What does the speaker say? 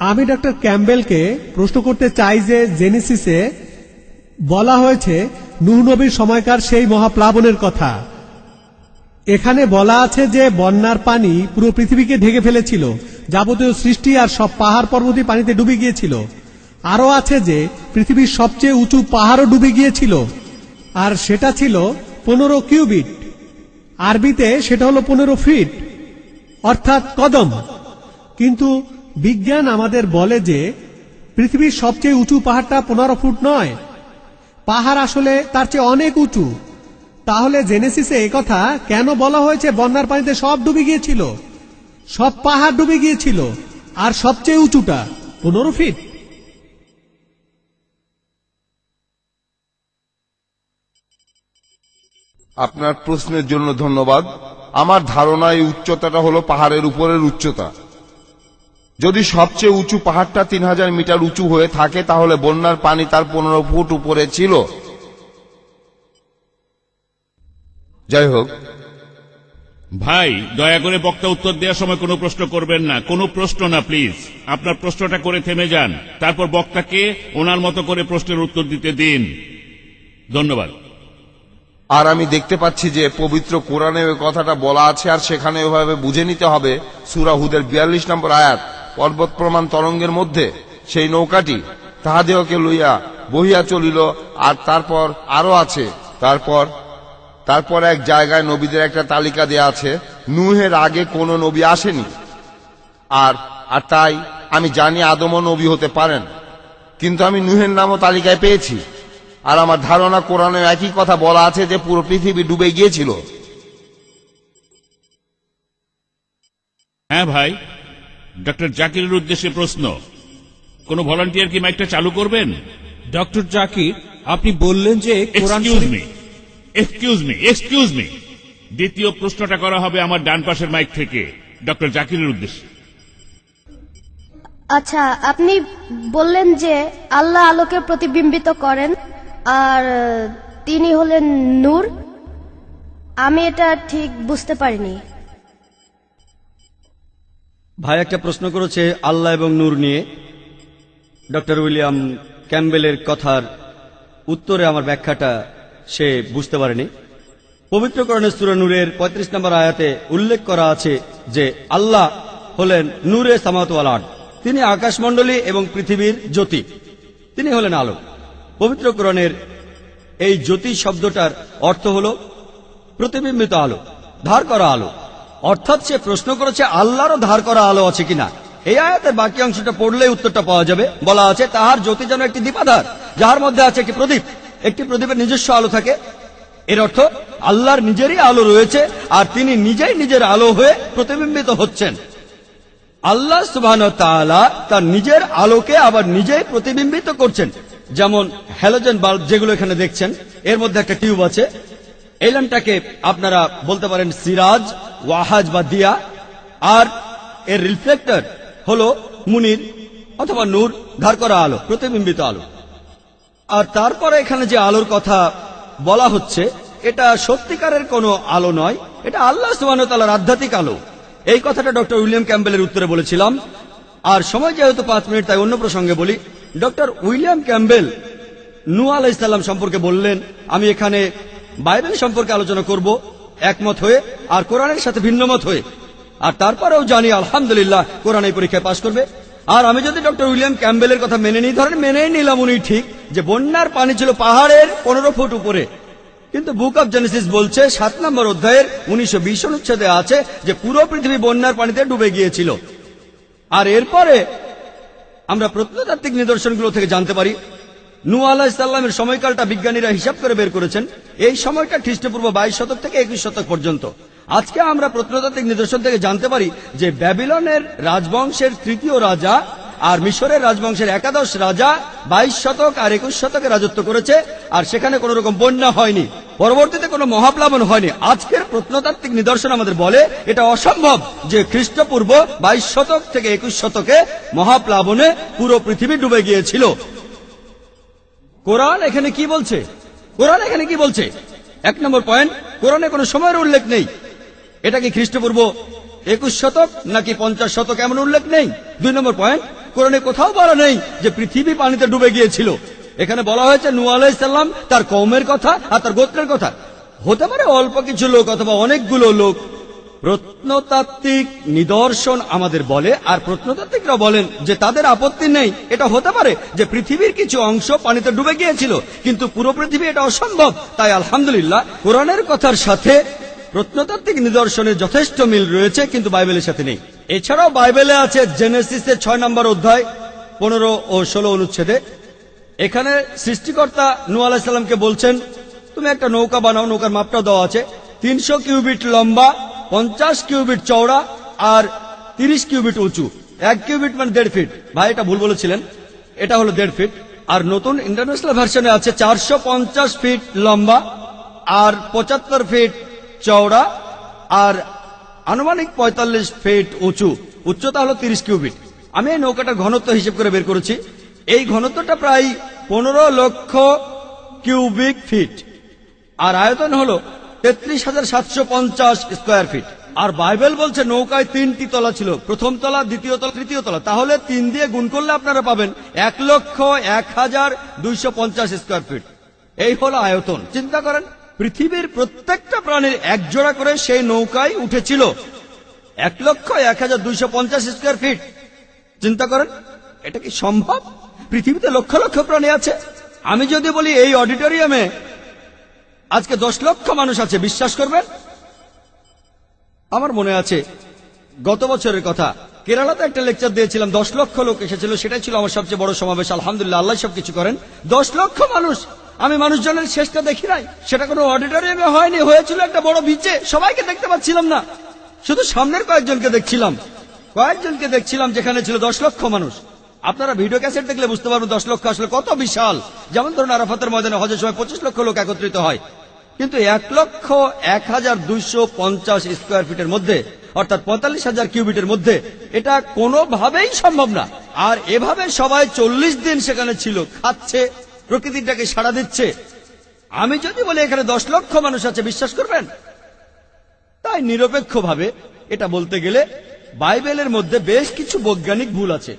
আমি ডক্টর ক্যাম্বেলকে প্রশ্ন করতে চাই যে জেনেসিসে বলা হয়েছে নুহ নবীর সময়কার সেই মহাপ্লাবনের কথা। এখানে বলা আছে যে বন্যার পানি পুরো পৃথিবীকে ঢেকে ফেলেছিল, যাবতীয় সৃষ্টি আর সব পাহাড় পর্বতই পানিতে ডুবে গিয়েছিল। আরও আছে যে পৃথিবীর সবচেয়ে উঁচু পাহাড়ও ডুবে গিয়েছিল, আর সেটা ছিল পনেরো কিউবিট। আরবিতে সেটা হলো পনেরো ফিট, অর্থাৎ কদম। কিন্তু বিজ্ঞান আমাদের বলে যে, পৃথিবীর সবচেয়ে উঁচু পাহাড়টা পনেরো ফুট নয়। পাহাড় আসলে তার চেয়ে অনেক উঁচু। তাহলে জেনেসিসে কথা কেন বলা হয়েছে? বন্যার পানিতে সব ডুবে গিয়েছিল। সব পাহাড় ডুবে গিয়েছিল। আর সবচেয়ে উঁচুটা পনেরো ফিট। আপনার প্রশ্নের জন্য ধন্যবাদ। আমার ধারণা এই উচ্চতাটা হলো পাহাড়ের উপরের উচ্চতা। যদি সবচেয়ে উঁচু পাহাড়টা তিন হাজার মিটার উঁচু হয়ে থাকে তাহলে বন্যার পানি তার পনেরো ফুট উপরে ছিল। যাই হোক। ভাই দয়া করে বক্তা উত্তর দেওয়ার সময় কোনো প্রশ্ন করবেন না। কোনো প্রশ্ন না প্লিজ আপনার প্রশ্নটা করে থেমে যান। তারপর বক্তাকে ওনার মতো করে প্রশ্নের উত্তর দিতে দিন। ধন্যবাদ। আর আমি দেখতে পাচ্ছি যে পবিত্র কোরআনে ওই কথাটা বলা আছে আর সেখানে ওইভাবে বুঝে নিতে হবে। সুরাহুদের বিয়াল্লিশ নম্বর আয়াত। পর্বত প্রমাণ তরঙ্গের মধ্যে সেই নৌকাটি তাহাদেহকে লইয়া বহিয়া চলিল, আর তারপর আরও আছে। তারপর তারপর এক জায়গায় নবীদের একটা তালিকা দেয়া আছে, নুহের আগে কোনো নবী আসেনি। আর আর তাই আমি জানি আদমও নবী হতে পারেন, কিন্তু আমি নুহের নামও তালিকায় পেয়েছি। আর আমার ধারণা কোরআনে একই কথা বলা আছে যে পুরো পৃথিবী ডুবে গিয়েছিল। হ্যাঁ ভাই ডক্টর জাকিরের উদ্দেশ্যে প্রশ্ন। কোন ভলান্টিয়ার কি মাইকটা চালু করবেন? ডক্টর জাকির আপনি বললেন যে excuse me excuse me excuse me দ্বিতীয় প্রশ্নটা করা হবে আমার ডান পাশের মাইক থেকে ডক্টর জাকিরের উদ্দেশ্যে। আচ্ছা আপনি বললেন যে আল্লাহ আলোকে প্রতিবিম্বিত করেন আর তিনি হলেন নূর। আমি এটা ঠিক বুঝতে পারিনি। ভাই একটা প্রশ্ন করেছে, আল্লাহ এবং নূর নিয়ে। ডক্টর উইলিয়াম ক্যাম্বেলের কথার উত্তরে আমার ব্যাখ্যাটা সে বুঝতে পারেনি। পবিত্রকরণের সুরা নূরের পঁয়ত্রিশ নম্বর আয়াতে উল্লেখ করা আছে যে, আল্লাহ হলেন নূরে সামাতওয়াল আর্ট তিনি আকাশমণ্ডলী এবং পৃথিবীর জ্যোতি। তিনি হলেন আলো। পবিত্রকরণের এই জ্যোতি শব্দটার অর্থ হল প্রতিবিম্বিত আলো, ধার করা আলো। অর্থাৎ সে প্রশ্ন করেছে, আল্লাহরও ধার করা আলো আছে কিনা? এই আয়াতের বাকি অংশটা পড়লে উত্তরটা পাওয়া যাবে। বলা আছে, তাহার জ্যোতি যেন একটি দীপাধার যার মধ্যে আছে একটি প্রদীপ। একটি প্রদীপের নিজস্ব আলো থাকে। এর অর্থ, আল্লাহর নিজেরই আলো রয়েছে, আর তিনি নিজেই নিজের আলো হয়ে প্রতিবিম্বিত হচ্ছেন। আল্লাহ সুবাহ তার নিজের আলোকে আবার নিজেই প্রতিবিম্বিত করছেন। যেমন হ্যালোজেন বাল্ব যেগুলো এখানে দেখছেন, এর মধ্যে একটা টিউব আছে। এই ল্যাম্পটাকে আপনারা বলতে পারেন সিরাজ। ওয়াহাজ বা দিয়া, আর এর রিফ্লেক্টর হলো মুনির অথবা নূর ধার করা আলো, প্রতিবিম্বিত আলো। আর তারপরে এখানে যে আলোর কথা বলা হচ্ছে, এটা সত্যিকারের কোনো আলো নয়, এটা আল্লাহ সুবাহতালার আধ্যাত্মিক আলো। এই কথাটা ডক্টর উইলিয়াম ক্যাম্বেলের উত্তরে বলেছিলাম। আর সময় যেহেতু পাঁচ মিনিট, তাই অন্য প্রসঙ্গে বলি, ডক্টর উইলিয়াম ক্যাম্বেল নু আলাহ ইসলাম সম্পর্কে বললেন, আমি এখানে বাইবেল সম্পর্কে আলোচনা করব। একমত হয়ে আর কোরআনের সাথে ভিন্নমত হয়ে। আর তারপরেও জানি আলহামদুলিল্লাহ কোরআন এই পরীক্ষায় পাশ করবে। আর আমি যদি ডক্টর উইলিয়াম ক্যাম্বেলের কথা মেনে নিই, ধরেন মেনেই নিলাম উনি ঠিক যে বন্যার পানি ছিল পাহাড়ের পনেরো ফুট উপরে। কিন্তু বুক অব জেনেসিস বলছে সাত নম্বর অধ্যায়ের উনিশশো বিশ অনুচ্ছেদে আছে যে পুরো পৃথিবী বন্যার পানিতে ডুবে গিয়েছিল। আর এরপরে আমরা প্রত্নতাত্ত্বিক নিদর্শনগুলো থেকে জানতে পারি। নু আলাহ ইসলামের সময়কালটা বিজ্ঞানীরা হিসাব করে বের করেছেন। এই সময়টা খ্রিস্টপূর্ব বাইশ শতক থেকে একুশ শতক পর্যন্ত। আজকে আমরা প্রত্নতাত্ত্বিক নিদর্শন থেকে জানতে পারি যে ব্যাবিলনের রাজবংশের তৃতীয় রাজা আর মিশরের রাজবংশের একাদশ রাজা বাইশ শতক আর একুশ শতকে রাজত্ব করেছে, আর সেখানে কোনো রকম বন্যা হয়নি। পরবর্তীতে কোনো মহাপ্লাবন হয়নি। আজকের প্রত্নতাত্ত্বিক নিদর্শন আমাদের বলে এটা অসম্ভব যে খ্রিস্টপূর্ব বাইশ শতক থেকে একুশ শতকে মহাপ্লাবনে পুরো পৃথিবী ডুবে গিয়েছিল। কোরআন এখানে কি বলছে? কোরআন এখানে কি বলছে? এক নম্বর পয়েন্ট কোরআনে কোনো সময়ের উল্লেখ নেই। এটা কি খ্রিস্টপূর্ব একুশ শতক নাকি পঞ্চাশ শতক এমন উল্লেখ নেই? দুই নম্বর পয়েন্ট কোরআনে কোথাও বলা নেই যে পৃথিবী পানিতে ডুবে গিয়েছিল। এখানে বলা হয়েছে নু আলাইসাল্লাম তার কৌমের কথা আর তার গোত্রের কথা। হতে পারে অল্প কিছু লোক অথবা অনেকগুলো লোক প্রত্নতাত্ত্বিক নিদর্শন আমাদের বলে, আর প্রত্নতাত্ত্বিকরা বলেন যে তাদের আপত্তি নেই। এটা হতে পারে যে পৃথিবীর কিছু অংশ পানিতে ডুবে গিয়েছিল, কিন্তু পুরো পৃথিবী এটা অসম্ভব। তাই আলহামদুলিল্লাহ, কোরআনের কথার সাথে প্রত্নতাত্ত্বিক নিদর্শনের যথেষ্ট মিল রয়েছে, কিন্তু বাইবেলের সাথে নেই। এছাড়াও বাইবেলে আছে জেনেসিসের ছয় নম্বর অধ্যায়, পনেরো ও ষোলো অনুচ্ছেদে। এখানে সৃষ্টিকর্তা নু আলাহিসাল্লামকে বলছেন, তুমি একটা নৌকা বানাও, নৌকার মাপটা দেওয়া আছে। তিনশো কিউবিট লম্বা পঞ্চাশ কিউবিট চওড়া আর তিরিশ কিউবিট উঁচু। এক কিউবিট মানে দেড় ফিট। ভাই, এটা ভুল বলেছিলেন। এটা হলো দেড় ফিট। আর নতুন ইন্টারন্যাশনাল ভার্সনে আছে চারশো পঞ্চাশ ফিট লম্বা আর পঁচাত্তর ফিট চওড়া আর আনুমানিক পঁয়তাল্লিশ ফিট উঁচু। উচ্চতা হলো তিরিশ কিউবিট। আমি এই নৌকাটার ঘনত্ব হিসেব করে বের করেছি। এই ঘনত্বটা প্রায় পনেরো লক্ষ কিউবিক ফিট। আর আয়তন হলো তেত্রিশ হাজার সাতশো পঞ্চাশ স্কোয়ার ফিট। আর বাইবেল বলছে নৌকায় তিনটি তলা ছিল, প্রথম তলা, দ্বিতীয় তলা, তৃতীয় তলা। তাহলে তিন দিয়ে গুণ করলে আপনারা পাবেন এক লক্ষ এক হাজার দুইশো পঞ্চাশ স্কোয়ার ফিট। এই হলো আয়তন। চিন্তা করেন, পৃথিবীর প্রত্যেকটা প্রাণীর এক জোড়া করে সেই নৌকায় উঠেছিল। এক লক্ষ এক হাজার দুইশো পঞ্চাশ স্কোয়ার ফিট। চিন্তা করেন, এটা কি সম্ভব? পৃথিবীতে লক্ষ লক্ষ প্রাণী আছে। আমি যদি বলি এই অডিটোরিয়ামে আজকে দশ লক্ষ মানুষ আছে, বিশ্বাস করবেন? আমার মনে আছে, গত বছরের কথা, কেরালাতে একটা লেকচার দিয়েছিলাম, দশ লক্ষ লোক এসেছিল, সেটাই ছিল আমার সবচেয়ে বড় সমাবেশ, আলহামদুলিল্লাহ, আল্লাহ সবকিছু করেন। দশ লক্ষ মানুষ, আমি মানুষজনের শেষটা দেখি নাই, সেটা কোনো অডিটোরিয়ামে হয়নি, হয়েছিল একটা বড় বিচে, সবাইকে দেখতে পাচ্ছিলাম না। শুধু সামনের কয়েকজনকে দেখছিলাম কয়েকজনকে দেখছিলাম যেখানে ছিল দশ লক্ষ মানুষ। আপনারা ভিডিও ক্যাসেট দেখলে বুঝতে পারবেন দশ লক্ষ আসলে কত বিশাল। যেমন ধরুন আরাফাতের ময়দানে হজের সময় পঁচিশ লক্ষ লোক একত্রিত হয়। কিন্তু এক লক্ষ এক হাজার দুইশো পঞ্চাশ স্কোয়ার ফিটের মধ্যে, অর্থাৎ পঁয়তাল্লিশ হাজার কিউবিটের মধ্যে, এটা কোনোভাবেই সম্ভব না। আর এভাবে সবাই চল্লিশ দিন সেখানে ছিল, খাচ্ছে, প্রকৃতিটাকে সাড়া দিচ্ছে। আমি যদি বলি এখানে দশ লক্ষ মানুষ আছে, বিশ্বাস করবেন? তাই নিরপেক্ষভাবে এটা বলতে গেলে বাইবেলের মধ্যে বেশ কিছু বৈজ্ঞানিক ভুল আছে।